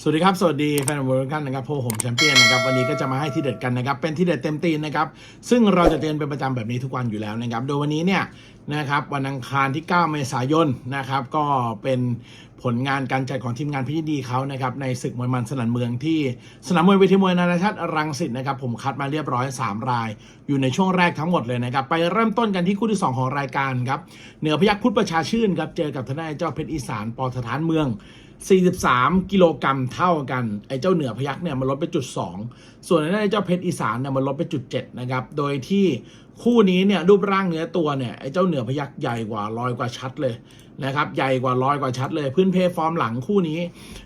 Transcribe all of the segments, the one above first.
สวัสดีครับ สวัสดีแฟนบอลทุกท่านนะครับโพผมแชมเปี้ยนนะครับวันนี้ก็จะมาให้ที่เด็ดกันนะครับ เป็นที่เด็ดเต็มตีนนะครับ ซึ่งเราจะเตือนเป็นประจำแบบนี้ทุกวันอยู่แล้วนะครับ โดยวันนี้เนี่ยนะครับวันอังคารที่ 9 เมษายนนะครับ ก็เป็นผลงานการจัดของทีมงานพิธีดีเขานะครับในศึกมวยมันสนันเมืองที่สนามมวยเวทีมวยนานาชาติรังสิตนะครับ ผมคัดมาเรียบร้อย 3 ราย อยู่ในช่วงแรกทั้งหมดเลยนะครับ ไปเริ่มต้นกันที่คู่ที่ 2 ของรายการครับเหนือพยัคฆ์พุทธประชาชื่นครับเจอกับทนายเจ้าเพชรอีสานปอสถานเมือง 43 กิโลกรัมเท่ากัน ไอ้เจ้าเหนือพยักเนี่ยมันลดไปจุด 2 ส่วนไอ้เจ้าเพชรอีสานเนี่ยมันลดไปจุด 7 นะครับ โดยที่ คู่นี้เนี่ยรูปร่างเนื้อตัวเนี่ยไอ้เจ้าเหนือพยักใหญ่กว่าลอยกว่าชัดเลยนะครับใหญ่กว่าลอยกว่าชัดเลย พื้นเพฟอร์มหลังคู่นี้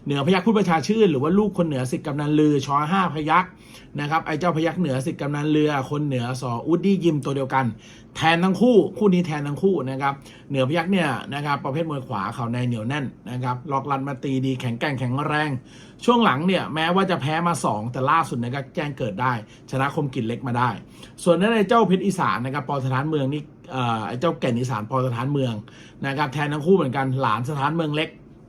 เหนือพยักพูดประชาชื่น หรือว่าลูกคนเหนือสิทธิ์กำนันลือชอห้าพยักนะครับไอ้เจ้าพยักเหนือสิทธิ์กำนันเรือคนเหนือสออุดดี้ยิมตัวเดียวกัน แทนทั้งคู่คู่นี้แทนทั้งคู่นะครับเหนือพยักเนี่ยนะครับประเภทมวยขวาเข่าในเหนียวแน่นนะครับล็อกลันมาตีดีแข็งแกร่งแข็งแรง ช่วงหลังเนี่ยแม้ว่าจะแพ้มา 2 แต่ล่าสุดนะครับแจ้งเกิดได้ ชนะคมกินเล็กมาได้ ส่วนนั้นไอ้เจ้าเพชรอีสานนะครับปอสถานเมืองนี่เอ่อไอ้เจ้าแก่นอีสานปอสถานเมืองนะครับแทนทั้งคู่เหมือนกันหลานสถานเมืองเล็ก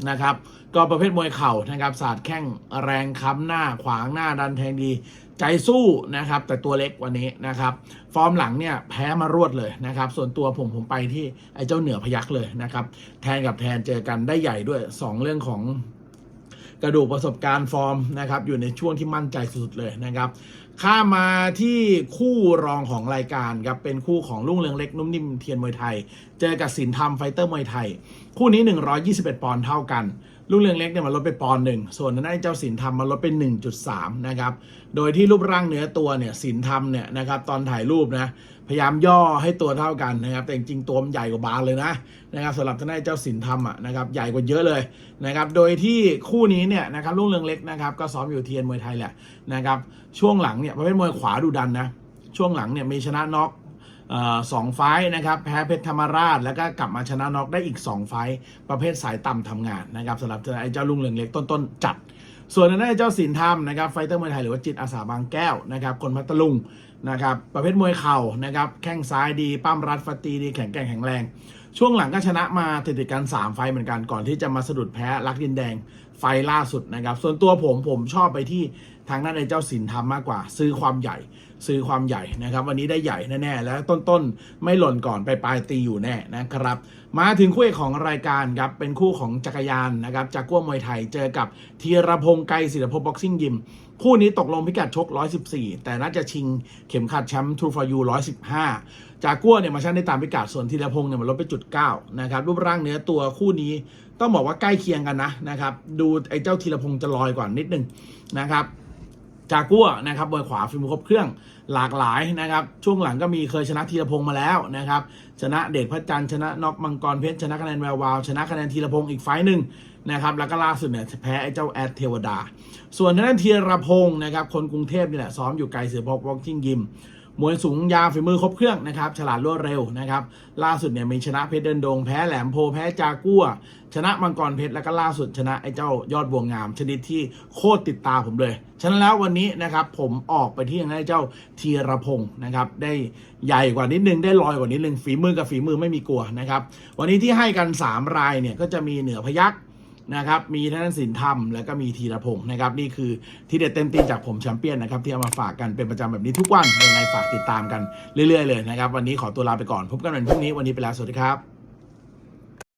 นะครับก็ประเภทมวยเข่านะครับศาสตร์แข้งแรงค้ำหน้าขวางหน้าดันแทงดี ใจสู้นะครับ แต่ตัวเล็กวันนี้นะครับ ฟอร์มหลังเนี่ยแพ้มารวดเลยนะครับ ส่วนตัวผมผมไปที่ไอ้เจ้าเหนือพยักเลยนะครับ แทนกับแทนเจอกันได้ใหญ่ด้วย 2 เรื่องของกระดูกประสบการณ์ฟอร์มนะครับอยู่ในช่วงที่มั่นใจสุดๆเลยนะครับ ข้ามาที่คู่รองของรายการครับเป็นคู่ของลุ่งเรืองเล็กนุ่มนิ่มเทียนมวยไทย เจอกับสินธรรมไฟเตอร์มวยไทย คู่นี้ 121 ปอนด์เท่ากันลุ่งเรืองเล็กเนี่ยมันลดไปปอนด์หนึ่ง ส่วนนั้นเจ้าสินธรรมมันลดไป 1.3 นะครับ โดยที่รูปร่างเนื้อตัวเนี่ยสินธรรมเนี่ยนะครับตอนถ่ายรูปนะพยายามย่อให้ตัวเท่ากันนะครับ แต่จริงๆตัวมันใหญ่กว่าบานเลยนะนะครับสำหรับทนายเจ้าสินธรรมอะนะครับใหญ่กว่าเยอะเลยนะครับ โดยที่คู่นี้เนี่ยนะครับลุ่งเรืองเล็กนะครับก็ซ้อมอยู่เทียนมวยไทยแหละนะครับ ช่วงหลังเนี่ยประเภทมวยขวาดูดันนะช่วงหลังเนี่ยมีชนะน็อกสองไฟท์นะครับแพ้เพชรธรรมราช แล้วก็กลับมาชนะน็อกได้อีก 2 ไฟท์ประเภทสายต่ำทำงานนะครับสำหรับไอ้เจ้าลุงเรืองเล็กต้นๆจัด ส่วนนั้นไอ้เจ้าสินธรรมนะครับไฟเตอร์มวยไทยหรือว่าจิตอาสาบางแก้วนะครับคนพัทลุงนะครับประเภทมวยเข่านะครับแข้งซ้ายดีปั้มรัดฟัตีดีแข็งแกร่งแข็งแรง ช่วงหลังก็ชนะมาติดๆกัน 3 ไฟท์เหมือนกันก่อนที่จะมาสะดุดแพ้ลักดินแดงไฟล่าสุดนะครับส่วนตัวผมผมชอบไปที่ ทางด้านในเจ้าสินธรรมมากกว่า ซื้อความใหญ่ ซื้อความใหญ่นะครับ วันนี้ได้ใหญ่แน่ๆแล้วต้นๆไม่หล่นก่อนไปปลายตีอยู่แน่นะครับ มาถึงคู่เอกของรายการครับเป็นคู่ของจักรยานนะครับจากกัวมวยไทยเจอกับธีรพงศ์ไกรศิลปบ็อกซิ่งยิมคู่นี้ตกลงพิกัดชก 114 แต่น่าจะชิงเข็มขัดแชมป์ทูฟอร์ยู115 จากกัวเนี่ยมาชั่งได้ตามพิกัดส่วนธีรพงศ์เนี่ยมันลดไปจุด9นะครับรูปร่างเนื้อตัวคู่นี้ต้องบอกว่าใกล้เคียงกันนะนะครับ ดูไอ้เจ้าธีรพงศ์จะลอยกว่านิดนึงนะครับจากัวนะครับมวยขวาฟิล์มครบเครื่องหลากหลายนะครับ ช่วงหลังก็มีเคยชนะธีรพงศ์มาแล้วนะครับ ชนะเดชพระจันทร์ชนะน็อกมังกรเพชรชนะคะแนนแวววาวชนะคะแนนธีรพงศ์อีกไฟหนึ่งนะครับแล้วก็ล่าสุดเนี่ยแพ้ไอ้เจ้าแอดเทวดา ส่วนทางด้านธีรพงศ์นะครับคนกรุงเทพนี่แหละซ้อมอยู่ไกลเสือพกวอล์กชิ่งยิม มวยสูงยาวฝีมือครบเครื่องนะครับ ฉลาดรวดเร็วนะครับ ล่าสุดเนี่ยมีชนะเพชรเดินดง แพ้แหลมโพแพ้จากัว ชนะมังกรเพชรแล้วก็ล่าสุดชนะไอ้เจ้ายอดบวงงาม ชนิดที่โคตรติดตาผมเลย ฉะนั้นแล้ววันนี้นะครับผมออกไปที่ทางไอ้เจ้าธีรพงศ์นะครับ ได้ใหญ่กว่านิดนึงได้ลอยกว่านิดนึงฝีมือกับฝีมือไม่มีกลัวนะครับ วันนี้ที่ให้กัน 3 รายเนี่ยก็จะมีเหนือพยักษ์ นะครับ มีท่านสินธรรม แล้วก็มีธีรพงศ์นะครับ นี่คือที่เด็ดเต็มตีนจากผมแชมเปี้ยนนะครับ ที่เอามาฝากกันเป็นประจำแบบนี้ทุกวันยังไงฝากติดตามกันเรื่อยๆเลยนะครับ วันนี้ขอตัวลาไปก่อน พบกันวันพรุ่งนี้วันนี้ไปแล้วสวัสดีครับ